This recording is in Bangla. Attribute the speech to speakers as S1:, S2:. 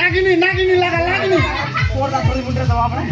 S1: নাগিনি নাগিনি লাগা লাগনি போடுறா சொல்லி பண்றத வாப்பறேன்